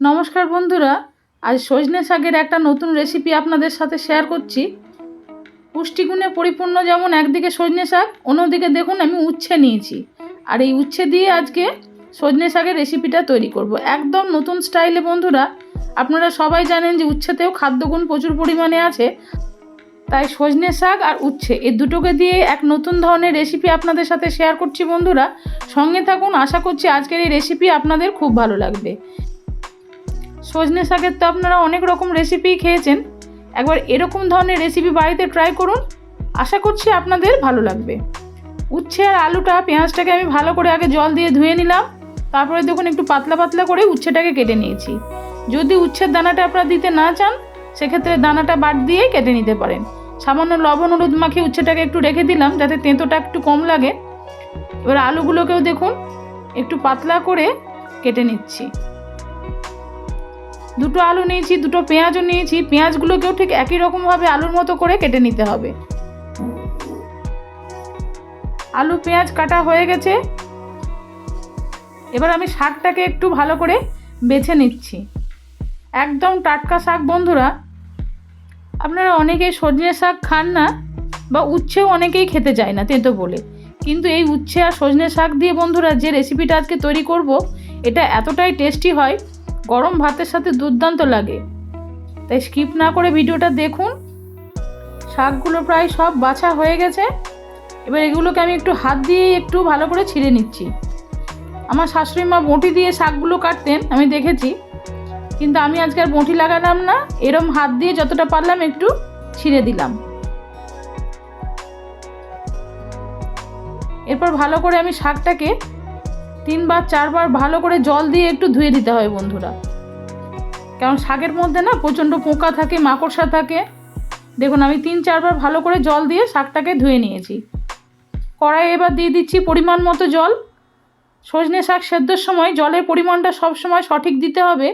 নমস্কার বন্ধুরা, আজ সজনে শাকের একটা নতুন রেসিপি আপনাদের সাথে শেয়ার করছি। পুষ্টিগুণে পরিপূর্ণ যেমন একদিকে সজনে শাক, অন্যদিকে দেখুন আমি উচ্ছে নিয়েছি। আর এই উচ্ছে দিয়ে আজকে সজনে শাকের রেসিপিটা তৈরি করব। একদম নতুন স্টাইলে বন্ধুরা, আপনারা সবাই জানেন যে উচ্ছেতেও খাদ্যগুণ প্রচুর পরিমাণে আছে। তাই সজনে শাক আর উচ্ছে, এই দুটোকে দিয়ে এক নতুন ধরনের রেসিপি আপনাদের সাথে শেয়ার করছি বন্ধুরা। সঙ্গে থাকুন, আশা করছি আজকের এই রেসিপি আপনাদের খুব ভালো লাগবে। সজনে শাকের তো আপনারা অনেক রকম রেসিপি খেয়েছেন। একবার এরকম ধরনের রেসিপি বাড়িতে ট্রাই করুন। আশা করছি আপনাদের ভালো লাগবে। উচ্ছে আর আলুটা পেঁয়াজটাকে আমি ভালো করে আগে জল দিয়ে ধুয়ে নিলাম। তারপরে দেখুন একটু পাতলা পাতলা করে উচ্ছেটাকে কেটে নিয়েছি। যদি উচ্ছের দানাটা আপনারা দিতে না চান, সেক্ষেত্রে দানাটা বাদ দিয়েই কেটে নিতে পারেন। সামান্য লবণ, হলুদ মাখিয়ে উচ্ছেটাকে একটু রেখে দিলাম যাতে তেঁতোটা একটু কম লাগে। এবার আলুগুলোকেও দেখুন, একটু পাতলা করে কেটে নিচ্ছি। দুটো আলু নিয়েছি, দুটো পেঁয়াজও নিয়েছি, পেঁয়াজগুলোকেও ঠিক একই রকমভাবে আলুর মতো করে কেটে নিতে হবে। আলু, পেঁয়াজ কাটা হয়ে গেছে। এবার আমি শাকটাকে একটু ভালো করে বেছে নিচ্ছি। একদম টাটকা শাক, বন্ধুরা। আপনারা অনেকেই সজনে শাক খান না, বা উচ্ছেও অনেকেই খেতে চায় না, তেঁতো বলে। কিন্তু এই উচ্ছে আর সজনে শাক দিয়ে, বন্ধুরা, যে রেসিপিটা আজকে তৈরি করব, এটা এতটাই টেস্টি হয় গরম ভাতের সাথে দুর্দান্ত লাগে। তাই স্কিপ না করে ভিডিওটা দেখুন। শাকগুলো প্রায় সব বাছা হয়ে গেছে। এবার এগুলোকে আমি একটু হাত দিয়ে একটু ভালো করে ছিঁড়ে নিচ্ছি। আমার শাশুড়ি মা বঁটি দিয়ে শাকগুলো কাটতেন, আমি দেখেছি। কিন্তু আমি আজকে আর বঁটি লাগালাম না। এরম হাত দিয়ে যতটা পারলাম একটু ছিঁড়ে দিলাম। এরপর ভালো করে আমি শাকটাকে তিনবার, চারবার ভালো করে জল দিয়ে একটু ধুয়ে দিতে হয় বন্ধুরা। কারণ শাকের মধ্যে না প্রচণ্ড পোকা থাকে, মাকড়সা থাকে। দেখুন, আমি তিন, চারবার ভালো করে জল দিয়ে শাকটাকে ধুয়ে নিয়েছি। কড়াই এবার দিয়ে দিচ্ছি পরিমাণ মতো জল। সজনে শাক সেদ্ধর সময় জলের পরিমাণটা সব সময় সঠিক দিতে হবে।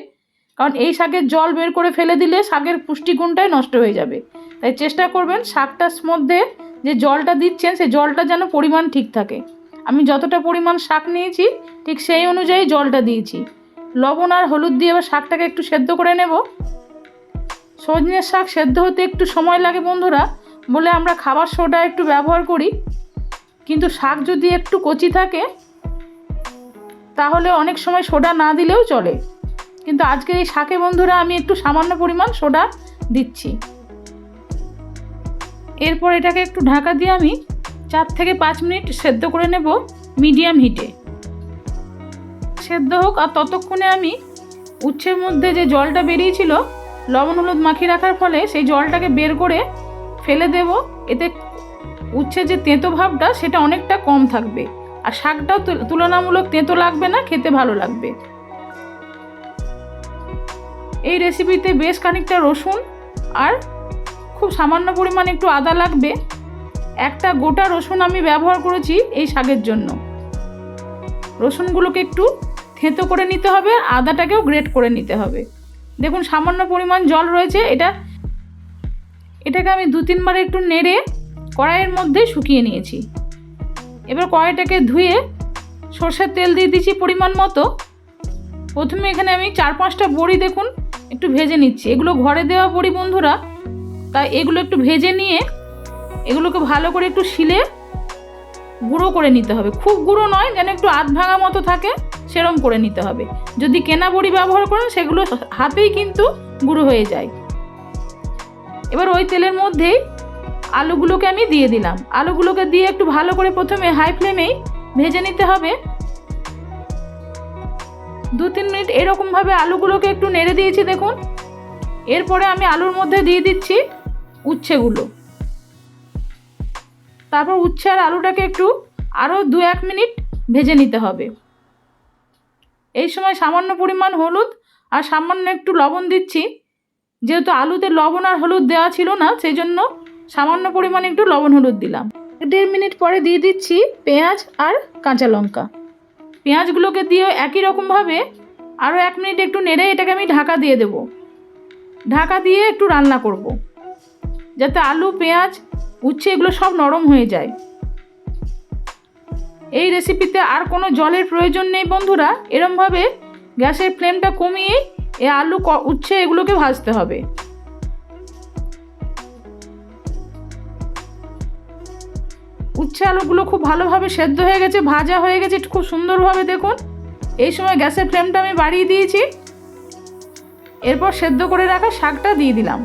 কারণ এই শাকের জল বের করে ফেলে দিলে শাকের পুষ্টিগুণটাই নষ্ট হয়ে যাবে। তাই চেষ্টা করবেন শাকটার মধ্যে যে জলটা দিচ্ছেন সেই জলটা যেন পরিমাণ ঠিক থাকে। আমি যতটা পরিমাণ শাক নিয়েছি, ঠিক সেই অনুযায়ী জলটা দিয়েছি। লবণ আর হলুদ দিয়ে এবার শাকটাকে একটু সেদ্ধ করে নেব। সজনের শাক সেদ্ধ হতে একটু সময় লাগে বন্ধুরা, বলে আমরা খাবার সোডা একটু ব্যবহার করি। কিন্তু শাক যদি একটু কচি থাকে, তাহলে অনেক সময় সোডা না দিলেও চলে। কিন্তু আজকে এই শাকে বন্ধুরা আমি একটু সামান্য পরিমাণ সোডা দিচ্ছি। এরপর এটাকে একটু ঢাকা দিয়ে আমি চার থেকে পাঁচ মিনিট সেদ্ধ করে নেব মিডিয়াম হিটে। সেদ্ধ হোক আর ততক্ষণে আমি উচ্ছের মধ্যে যে জলটা বেরিয়েছিল, লবণ হলুদ মাখিয়ে রাখার ফলে সেই জলটাকে বের করে ফেলে দেব। এতে উচ্ছে যে তেঁতো ভাবটা, সেটা অনেকটা কম থাকবে। আর শাকটাও তুল- তুলনামূলক তেঁতো লাগবে না, খেতে ভালো লাগবে। এই রেসিপিতে বেশ খানিকটা রসুন আর খুব সামান্য পরিমাণে একটু আদা লাগবে। একটা গোটা রসুন আমি ব্যবহার করেছি এই শাকের জন্য। রসুনগুলোকে একটু থেঁতো করে নিতে হবে, আদাটাকেও গ্রেট করে নিতে হবে। দেখুন, সামান্য পরিমাণ জল রয়েছে, এটা এটাকে আমি দু তিনবার একটু নেড়ে কড়াইয়ের মধ্যে শুকিয়ে নিয়েছি। এবার কড়াইটাকে ধুয়ে সর্ষের তেল দিয়ে দিচ্ছি পরিমাণ মতো। প্রথমে এখানে আমি চার পাঁচটা বড়ি দেখুন, একটু ভেজে নিচ্ছি। এগুলো ঘরে দেওয়া বড়ি বন্ধুরা, তাই এগুলো একটু ভেজে নিয়ে এগুলোকে ভালো করে একটু শিলে গুঁড়ো করে নিতে হবে। খুব গুঁড়ো নয়, যেন একটু আধ ভাঙা মতো থাকে, সেরম করে নিতে হবে। যদি কেনা বড়ি ব্যবহার করেন, সেগুলো হাতেই কিন্তু গুঁড়ো হয়ে যায়। এবার ওই তেলের মধ্যেই আলুগুলোকে আমি দিয়ে দিলাম। আলুগুলোকে দিয়ে একটু ভালো করে প্রথমে হাই ফ্লেমেই ভেজে নিতে হবে। দু তিন মিনিট এরকমভাবে আলুগুলোকে একটু নেড়ে দিয়েছি, দেখুন। এরপরে আমি আলুর মধ্যে দিয়ে দিচ্ছি উচ্ছেগুলো। তারপর উচ্ছে আর আলুটাকে একটু আরও দু এক মিনিট ভেজে নিতে হবে। এই সময় সামান্য পরিমাণ হলুদ আর সামান্য একটু লবণ দিচ্ছি। যেহেতু আলুতে লবণ আর হলুদ দেওয়া ছিল না সেই জন্য সামান্য পরিমাণ একটু লবণ হলুদ দিলাম। দেড় মিনিট পরে দিয়ে দিচ্ছি পেঁয়াজ আর কাঁচা লঙ্কা। পেঁয়াজগুলোকে দিয়ে একই রকমভাবে আরও এক মিনিট একটু নেড়ে এটাকে আমি ঢাকা দিয়ে দেব। ঢাকা দিয়ে একটু রান্না করব। যাতে আলু, পেঁয়াজ উচ্ছে এগুলো সব নরম হয়ে যায়। এই রেসিপিতে আর কোনো জলের প্রয়োজন নেই বন্ধুরা। এরমভাবে গ্যাসের ফ্লেমটা কমিয়ে এ আলু উচ্ছে এগুলোকে ভাজতে হবে। উচ্ছে আলুগুলো খুব ভালোভাবে সেদ্ধ হয়ে গেছে, ভাজা হয়ে গেছে খুব সুন্দরভাবে দেখুন। এই সময় গ্যাসের ফ্লেমটা আমি বাড়িয়ে দিয়েছি। এরপর সেদ্ধ করে রাখা শাকটা দিয়ে দিলাম।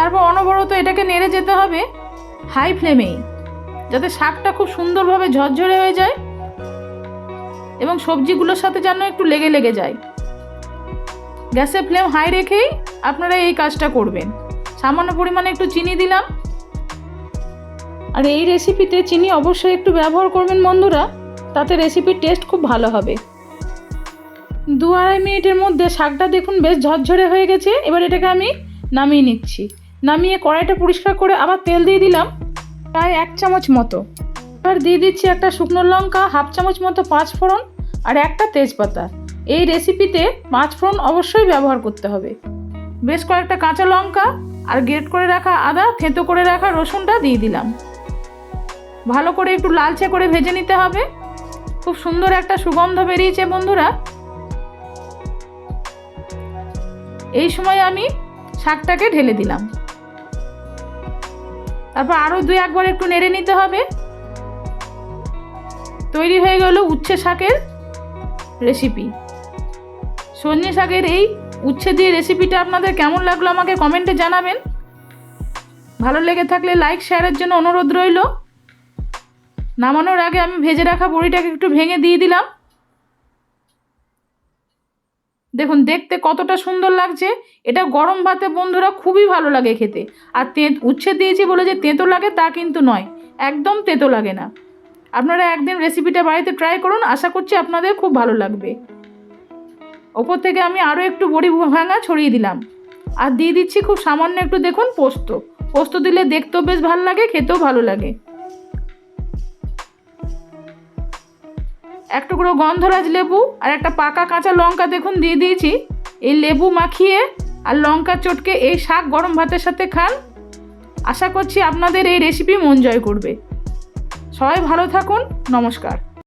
তারপর অনবরত এটাকে নেড়ে যেতে হবে হাই ফ্লেমেই, যাতে শাকটা খুব সুন্দরভাবে ঝরঝরে হয়ে যায় এবং সবজিগুলোর সাথে যেন একটু লেগে লেগে যায়। গ্যাসের ফ্লেম হাই রেখেই আপনারা এই কাজটা করবেন। সামান্য পরিমাণে একটু চিনি দিলাম। আর এই রেসিপিতে চিনি অবশ্যই একটু ব্যবহার করবেন বন্ধুরা, তাতে রেসিপির টেস্ট খুব ভালো হবে। দু আড়াই মিনিটের মধ্যে শাকটা দেখুন বেশ ঝরঝরে হয়ে গেছে, এবার এটাকে আমি নামিয়ে নিচ্ছি। নামিয়ে কড়াইটা পরিষ্কার করে আবার তেল দিয়ে দিলাম প্রায় এক চামচ মতো। এবার দিয়ে দিচ্ছি একটা শুকনো লঙ্কা, হাফ চামচ মতো পাঁচ ফোড়ন আর একটা তেজপাতা। এই রেসিপিতে পাঁচ ফোড়ন অবশ্যই ব্যবহার করতে হবে। বেশ কয়েকটা কাঁচা লঙ্কা আর গ্রেট করে রাখা আদা, থেঁতো করে রাখা রসুনটা দিয়ে দিলাম। ভালো করে একটু লালচে করে ভেজে নিতে হবে। খুব সুন্দর একটা সুগন্ধ বেরিয়েছে বন্ধুরা। এই সময় আমি শাকটাকে ঢেলে দিলাম। তারপর আরও দুই একবার একটু নেড়ে নিতে হবে। তৈরি হয়ে গেল উচ্ছে শাকের রেসিপি সজনে শাকের এই উচ্ছে দিয়ে রেসিপিটা আপনাদের কেমন লাগল আমাকে কমেন্টে জানাবেন। ভালো লেগে থাকলে লাইক শেয়ারের জন্য অনুরোধ রইল। নামানোর আগে আমি ভেজে রাখা বড়িটাকে একটু ভেঙে দিয়ে দিলাম। দেখুন, দেখতে কতটা সুন্দর লাগছে। এটা গরম ভাতে বন্ধুরা খুবই ভালো লাগে খেতে। আর তে উচ্ছে দিয়েছি বলে যে তেঁতো লাগে তা কিন্তু নয়, একদম তেঁতো লাগে না। আপনারা একদিন রেসিপিটা বাড়িতে ট্রাই করুন, আশা করছি আপনাদের খুব ভালো লাগবে। ওপর থেকে আমি আরও একটু বড়ি ভাঙা ছড়িয়ে দিলাম। আর দিয়ে দিচ্ছি খুব সামান্য একটু দেখুন পোস্ত। পোস্ত দিলে দেখতেও বেশ ভালো লাগে, খেতেও ভালো লাগে। এক টুকরো গন্ধরাজ লেবু আর একটা পাকা কাঁচা লঙ্কা দেখুন দিয়ে দিয়েছি। এই লেবু মাখিয়ে আর লঙ্কা চটকে এই শাক গরম ভাতের সাথে খান। আশা করছি আপনাদের এই রেসিপি মন জয় করবে। সবাই ভালো থাকুন, নমস্কার।